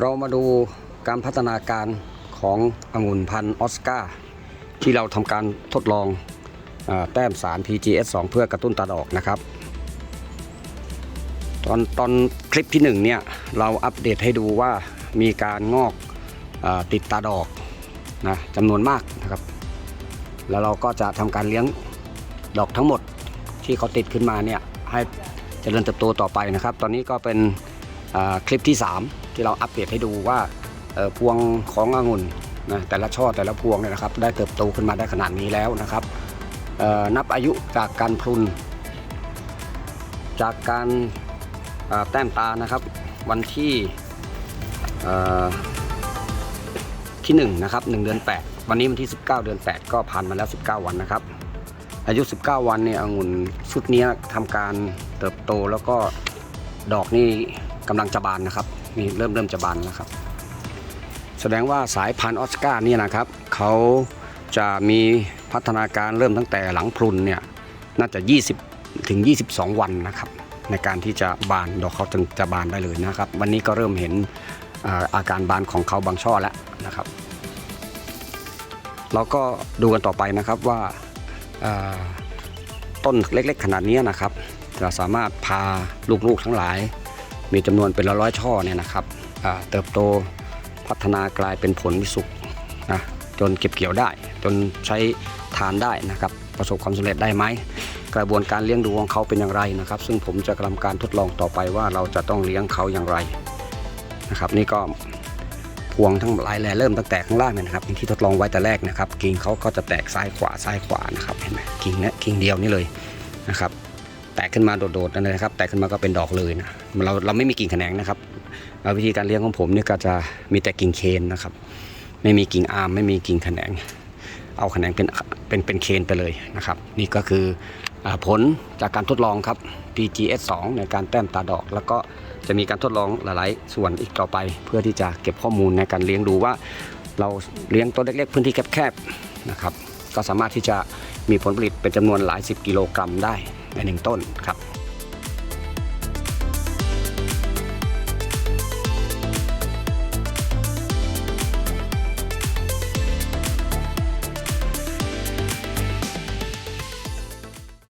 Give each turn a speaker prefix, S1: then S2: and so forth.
S1: เรามาดูการพัฒนาการขององุ่นพันธุ์ออสการ์ที่เราทำการทดลองอแต้มสาร PGS 2 เพื่อกระตุ้นตาดอกนะครับ ตอนตอนคลิปที่หนึ่งเนี่ยเราอัปเดตให้ดูว่ามีการงอกอติดตาดอกนะจำนวนมากนะครับ แล้วเราก็จะทำการเลี้ยงดอกทั้งหมดที่เขาติดขึ้นมาเนี่ยให้เจริญเติบโตต่อไปนะครับ ตอนนี้ก็เป็น คลิปที่ 3 ที่เราอัปเดตให้ดูว่าพวงขององุ่นนะแต่ละช่อแต่ละพวงเนี่ยนะครับ ได้เติบโตขึ้นมาได้ขนาดนี้แล้วนะครับนับอายุจากการพรุน จากการแต้มตานะครับ วันที่เอ่อที่1นะครับ1เดือน 8 วันนี้วันที่ 19 เดือน 8 ก็ผ่านมาแล้ว 19 วันนะครับ อายุ 19 วันเนี่ยองุ่นชุดนี้ทำการเติบโตแล้วก็ดอกนี่ กำลังจะบานนะครับนี่เริ่มเริ่มจะบานแล้วครับ แสดงว่าสายพันธุ์ออสการ์นี่นะครับเขาจะมีพัฒนาการเริ่มตั้งแต่หลังพรุนเนี่ยน่าจะ 20 ถึง 22 วันนะครับ ในการที่จะบานดอกเขาจึงจะบานได้เลยนะครับ วันนี้ก็เริ่มเห็นอาการบานของเขาบางช่อแล้วนะครับ เราก็ดูกันต่อไปนะครับว่าต้นเล็กๆ ขนาดนี้นะครับจะสามารถพาลูกๆทั้งหลาย มีจำนวนเป็นร้อยช่อเนี่ยนะครับเติบโตพัฒนากลายเป็นผลวิสุกนะจนเก็บเกี่ยวได้ จนใช้ทานได้นะครับ ประสบความสำเร็จได้ไหมกระบวนการเลี้ยงดูของเขาเป็นอย่างไรนะครับ ซึ่งผมจะทำการทดลองต่อไปว่าเราจะต้องเลี้ยงเขาอย่างไรนะครับ นี่ก็พวงทั้งหลายแหล่เริ่มตั้งแต่ข้างล่างเนี่ยนะครับที่ทดลองไว้แต่แรกนะครับ กิ่งเขาก็จะแตกซ้ายขวาซ้ายขวานะครับเห็นไหมกิ่งเนี้ยกิ่งเดียวนี่เลยนะครับ แตกขึ้นมาโดดๆนั่นเลยนะครับ แตกขึ้นมาก็เป็นดอกเลยนะเราเราไม่มีกิ่งแขนงนะครับวิธีการเลี้ยงของผมเนี่ยก็จะมีแต่กิ่งเคนนะครับ ไม่มีกิ่งอาร์มไม่มีกิ่งแขนง เอาแขนงเป็นเป็นเป็นเคนไปเลยนะครับ นี่ก็คือผลจากการทดลองครับ PGS 2ในการแต้มตาดอก แล้วก็จะมีการทดลองหลายๆส่วนอีกต่อไป เพื่อที่จะเก็บข้อมูลในการเลี้ยงดูว่า เราเลี้ยงตัวเล็กๆ พื้นที่แคบๆนะครับ ก็สามารถที่จะมีผลผลิตเป็นจำนวนหลายสิบกิโลกรัมได้ หนึ่งต้นครับ